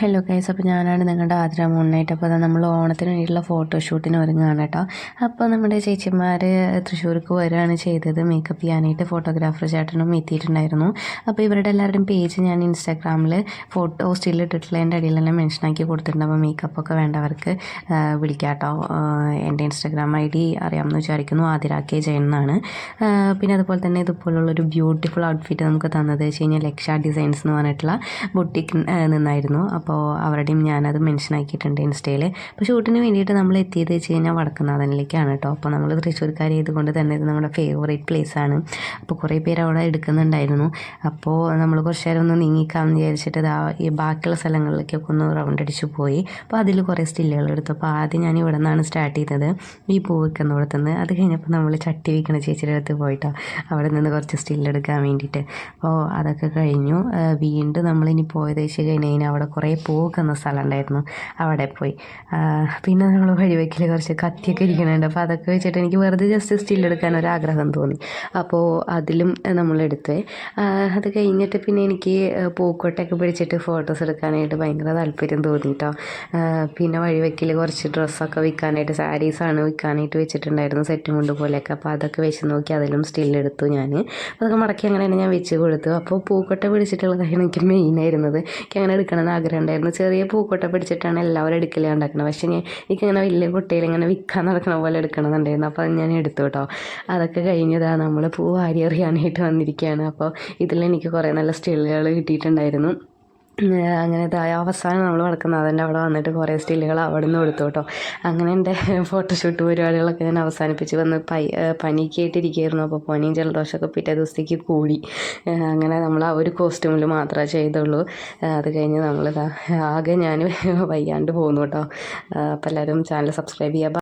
Hello case അപ്പോൾ ഞാനാണ് നിങ്ങളുടെ ആതിര മൂന്നായിട്ട് അപ്പോൾ നമ്മൾ ഓണത്തിന് വേണ്ടിയിട്ടുള്ള ഫോട്ടോഷൂട്ടിന് ഒരുങ്ങുകയാണ് കേട്ടോ. അപ്പോൾ നമ്മുടെ ചേച്ചിമാർ തൃശ്ശൂർക്ക് വരികയാണ് ചെയ്തത്. മേക്കപ്പ് ചെയ്യാനായിട്ട് ഫോട്ടോഗ്രാഫർ ചേട്ടനും എത്തിയിട്ടുണ്ടായിരുന്നു. അപ്പോൾ ഇവരുടെ എല്ലാവരുടെയും പേജ് ഞാൻ ഇൻസ്റ്റാഗ്രാമിൽ ഫോട്ടോ സ്റ്റിൽ ഇട്ടിട്ടുള്ള എന്റെ അടിയിലെല്ലാം മെൻഷൻ ആക്കി കൊടുത്തിട്ടുണ്ട്. അപ്പോൾ മേക്കപ്പ് ഒക്കെ വേണ്ടവർക്ക് വിളിക്കാം കേട്ടോ. എന്റെ ഇൻസ്റ്റാഗ്രാം ഐ ഡി അറിയാമെന്ന് വിചാരിക്കുന്നു. ആതിര കെ ജയൻ എന്നാണ്. പിന്നെ അതുപോലെ തന്നെ ഇതുപോലുള്ളൊരു ബ്യൂട്ടിഫുൾ ഔട്ട്ഫിറ്റ് നമുക്ക് തന്നത് വെച്ച് കഴിഞ്ഞാൽ ലക്ഷ ഡിസൈൻസ് എന്ന് പറഞ്ഞിട്ടുള്ള ബുട്ടിക്ക് നിന്നായിരുന്നു. അപ്പോൾ അപ്പോൾ അവരുടെയും ഞാനത് മെൻഷൻ ആക്കിയിട്ടുണ്ട് ഇൻസ്റ്റയിൽ അപ്പോൾ ഷൂട്ടിന് വേണ്ടിയിട്ട് നമ്മൾ എത്തിയത് വെച്ച് കഴിഞ്ഞാൽ വടക്കുന്നാഥനിലേക്കാണ് കേട്ടോ. അപ്പോൾ നമ്മൾ തൃശ്ശൂർക്കാർ ചെയ്തുകൊണ്ട് തന്നെ ഇത് നമ്മുടെ ഫേവറേറ്റ് പ്ലേസ് ആണ്. അപ്പോൾ കുറേ പേര് അവിടെ എടുക്കുന്നുണ്ടായിരുന്നു. അപ്പോൾ നമ്മൾ കുറച്ച് നേരം ഒന്ന് നീങ്ങിക്കാമെന്ന് വിചാരിച്ചിട്ട് ഇതാ ഈ ബാക്കിയുള്ള സ്ഥലങ്ങളിലേക്കൊക്കെ ഒന്ന് റൗണ്ട് അടിച്ച് പോയി. അപ്പോൾ അതിൽ കുറേ സ്റ്റില്ലുകൾ എടുത്തു. അപ്പോൾ ആദ്യം ഞാൻ ഇവിടെ നിന്നാണ് സ്റ്റാർട്ട് ചെയ്തത്. ഈ പൂ വെക്കുന്നിടത്ത് നിന്ന്. അത് കഴിഞ്ഞപ്പോൾ നമ്മൾ ചട്ടി വയ്ക്കണ ചേച്ചിയുടെ അടുത്ത് പോയിട്ടോ. അവിടെ നിന്ന് കുറച്ച് സ്റ്റില്ലെടുക്കാൻ വേണ്ടിയിട്ട്. അപ്പോൾ അതൊക്കെ കഴിഞ്ഞു. വീണ്ടും നമ്മളിനി പോയത് വെച്ച് കഴിഞ്ഞാൽ അവിടെ കുറേ പൂക്കുന്ന സ്ഥലം ഉണ്ടായിരുന്നു അവിടെ പോയി. പിന്നെ നമ്മൾ വഴിവെക്കിൽ കുറച്ച് കത്തിയൊക്കെ ഇരിക്കുന്നുണ്ട് അപ്പോൾ അതൊക്കെ വെച്ചിട്ട് എനിക്ക് വെറുതെ ജസ്റ്റ് സ്റ്റിൽ എടുക്കാൻ ഒരു ആഗ്രഹം തോന്നി. അപ്പോൾ അതിലും നമ്മൾ നമ്മളെടുത്ത് അത് കഴിഞ്ഞിട്ട് പിന്നെ എനിക്ക് പൂക്കോട്ടൊക്കെ പിടിച്ചിട്ട് ഫോട്ടോസ് എടുക്കാനായിട്ട് ഭയങ്കര താല്പര്യം തോന്നിയിട്ടോ പിന്നെ വഴിവെക്കിൽ കുറച്ച് ഡ്രസ്സൊക്കെ വിൽക്കാനായിട്ട് സാരീസാണ് വിൽക്കാനായിട്ട് വെച്ചിട്ടുണ്ടായിരുന്നു സെറ്റും മുണ്ട് പോലെയൊക്കെ. അപ്പോൾ അതൊക്കെ വെച്ച് നോക്കി അതിലും സ്റ്റില്ലെടുത്തു ഞാൻ അതൊക്കെ മടക്കി അങ്ങനെ തന്നെ ഞാൻ വെച്ച് കൊടുത്തു. അപ്പോൾ പൂക്കോട്ട പിടിച്ചിട്ടുള്ളതാണ് എനിക്ക് മെയിനായിരുന്നത് എനിക്ക് അങ്ങനെ എടുക്കണമെന്ന് ആഗ്രഹം ഉണ്ടായിരുന്നു. ചെറിയ പൂക്കോട്ട പിടിച്ചിട്ടാണ് എല്ലാവരും എടുക്കലേ ഉണ്ടാക്കുന്നത് പക്ഷേ ഞാൻ എനിക്കിങ്ങനെ വലിയ കുട്ടിയിൽ ഇങ്ങനെ വിൽക്കാൻ നടക്കണ പോലെ എടുക്കണമെന്നുണ്ടായിരുന്നു അപ്പോൾ ഞാൻ എടുത്തു കേട്ടോ. അതൊക്കെ കഴിഞ്ഞതാണ് നമ്മൾ പൂ വാരി എറിയാനായിട്ട് വന്നിരിക്കുകയാണ്. അപ്പോൾ ഇതിലെനിക്ക് കുറേ നല്ല സ്റ്റില്ലുകൾ കിട്ടിയിട്ടുണ്ടായിരുന്നു. അങ്ങനെ അവസാനം നമ്മൾ വടക്കുന്നാഥന്റെ അവിടെ വന്നിട്ട് കുറേ സ്റ്റില്ലുകൾ അവിടെ നിന്ന് കൊടുത്തു കേട്ടോ. അങ്ങനെ എന്റെ ഫോട്ടോഷൂട്ട് പരിപാടികളൊക്കെ ഞാൻ അവസാനിപ്പിച്ച് വന്ന് പൈ പനിക്കായിട്ടിരിക്കുകയായിരുന്നു അപ്പോൾ പനിയും ജലദോഷമൊക്കെ പിറ്റേ ദിവസത്തേക്ക് കൂടി. അങ്ങനെ നമ്മൾ ആ ഒരു കോസ്റ്റ്യൂമിൽ മാത്രമേ ചെയ്തുള്ളൂ. അത് കഴിഞ്ഞ് നമ്മൾ ആകെ ഞാൻ വയ്യാണ്ട് പോകുന്നു കേട്ടോ. അപ്പോൾ എല്ലാവരും ചാനൽ സബ്സ്ക്രൈബ് ചെയ്യുക